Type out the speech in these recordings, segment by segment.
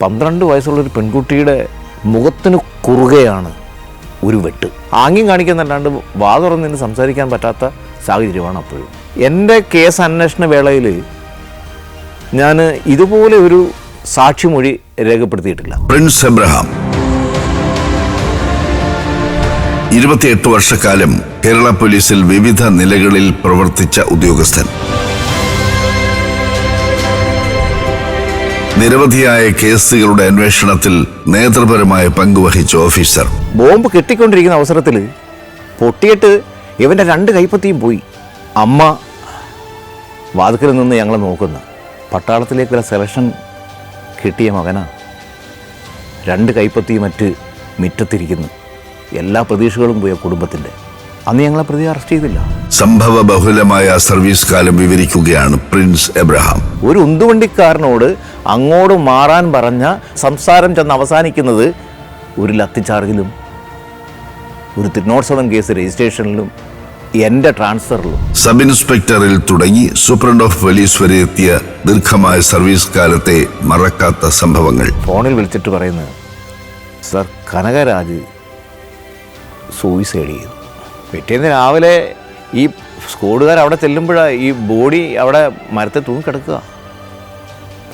പന്ത്രണ്ട് വയസ്സുള്ളൊരു പെൺകുട്ടിയുടെ മുഖത്തിന് കുറുകയാണ് ഒരു വെട്ട്. ആംഗ്യം കാണിക്കുന്നല്ലാണ്ട് വാ തുറന്നിന് സംസാരിക്കാൻ പറ്റാത്ത സാഹചര്യമാണ് അപ്പോഴും. എന്റെ കേസ് അന്വേഷണ വേളയിൽ ഞാൻ ഇതുപോലെ ഒരു സാക്ഷിമൊഴി രേഖപ്പെടുത്തിയിട്ടില്ല. Prince Abraham. ഇരുപത്തിയെട്ട് വർഷക്കാലം കേരള പോലീസിൽ വിവിധ നിലകളിൽ പ്രവർത്തിച്ച ഉദ്യോഗസ്ഥൻ. നിരവധിയായ കേസുകളുടെ അന്വേഷണത്തിൽ നേതൃപരമായ പങ്കുവഹിച്ച ഓഫീസർ. ബോംബ് കെട്ടിക്കൊണ്ടിരിക്കുന്ന അവസരത്തിൽ പൊട്ടിയിട്ട് ഇവന്റെ രണ്ട് കൈപ്പത്തിയും പോയി. അമ്മ വാതിക്കൽ നിന്ന് ഞങ്ങളെ നോക്കുന്ന. പട്ടാളത്തിലേക്കുള്ള സെലക്ഷൻ കിട്ടിയ മകനാ. രണ്ട് കൈപ്പത്തിയും മറ്റ് മിറ്റത്തിരിക്കുന്നു. എല്ലാ പ്രതീക്ഷകളും പോയ കുടുംബത്തിന്റെ. അന്ന് ഞങ്ങളെ പ്രതി അറസ്റ്റ് ചെയ്തില്ല. സംഭവ ബഹുലമായ സർവീസ് കാലം വിവരിക്കുകയാണ് പ്രിൻസ് എബ്രഹാം. ഒരു ഉന്തുവണ്ടിക്കാരനോട് അങ്ങോട്ട് മാറാൻ പറഞ്ഞ സംസാരം ചെന്ന് അവസാനിക്കുന്നത് ഒരു ലത്തി ചാർജിലും ഒരു തിരുനോട്ട് സെവൻ കേസ് രജിസ്ട്രേഷനിലും എന്റെ ട്രാൻസ്ഫറിലും. സബ് ഇൻസ്പെക്ടറിൽ തുടങ്ങി സൂപ്രണ്ട് ഓഫ് പോലീസ് വരെ എത്തിയ ദീർഘമായ സർവീസ് കാലത്തെ മറക്കാത്ത സംഭവങ്ങൾ. ഫോണിൽ വിളിച്ചിട്ട് പറയുന്നത് സർ കനകരാജ് സൂയിസൈഡ് ചെയ്തു. പിറ്റേന്ന് രാവിലെ ഈ സ്കൂളുകാർ അവിടെ ചെല്ലുമ്പോഴാണ് ഈ ബോഡി അവിടെ മരത്തെ തൂങ്ങിക്കിടക്കുക.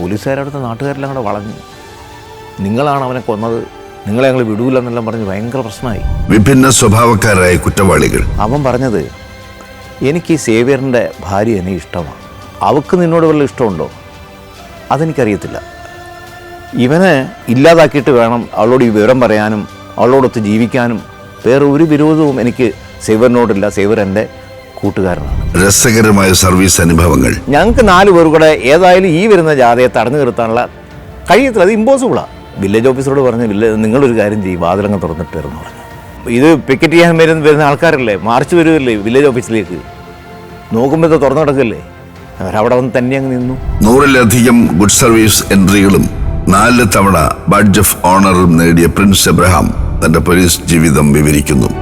പോലീസുകാരവിടുത്തെ നാട്ടുകാരെല്ലാം കൂടെ വളഞ്ഞു. നിങ്ങളാണ് അവനെ കൊന്നത്. നിങ്ങളെ ഞങ്ങൾ വിടൂല എന്നെല്ലാം പറഞ്ഞ് ഭയങ്കര പ്രശ്നമായി. വിഭിന്ന സ്വഭാവക്കാരായ കുറ്റവാളികൾ. അവൻ പറഞ്ഞത് എനിക്ക് ഈ സേവിയറിന്റെ ഭാര്യ എന്നെ ഇഷ്ടമാണ്. അവക്ക് നിന്നോട് വല്ല ഇഷ്ടമുണ്ടോ? അതെനിക്കറിയത്തില്ല. ഇവനെ ഇല്ലാതാക്കിയിട്ട് വേണം അവളോട് ഈ വിവരം പറയാനും അവളോടൊത്ത് ജീവിക്കാനും. വേറെ ഒരു വിരോധവും എനിക്ക് സേവറിനോടില്ല സേവർ എന്റെ കൂട്ടുകാരനാണ്. രസകരമായ സർവീസ് അനുഭവങ്ങൾ. ഞങ്ങൾക്ക് നാല് പേർ കൂടെ ഏതായാലും ഈ വരുന്ന ജാഥയെ തടഞ്ഞു നിർത്താനുള്ള കഴിയത്തില്ല. അത് ഇമ്പോസിബിളാണ് വില്ലേജ് ഓഫീസറോട് പറഞ്ഞു വില്ലേജ് നിങ്ങളൊരു കാര്യം ചെയ്യും വാതിലങ്ങ് തുറന്നിട്ട് എന്ന് പറഞ്ഞു. ഇത് പിക്കറ്റ് ചെയ്യാൻ വരുന്ന വരുന്ന ആൾക്കാരല്ലേ? മാർച്ച് വരുമല്ലേ വില്ലേജ് ഓഫീസിലേക്ക് നോക്കുമ്പോൾ ഇത് തുറന്നു കിടക്കല്ലേ? അവരവിടെ വന്ന് തന്നെ അങ്ങ് നിന്നു. നൂറിലധികം ഗുഡ് സർവീസ് എൻട്രികളും നാല് തവണ ബഡ്ജ് ഓഫ് ഓണറും നേടിയ പ്രിൻസ് എബ്രഹാം തന്റെ പോലീസ് ജീവിതം വിവരിക്കുന്നു.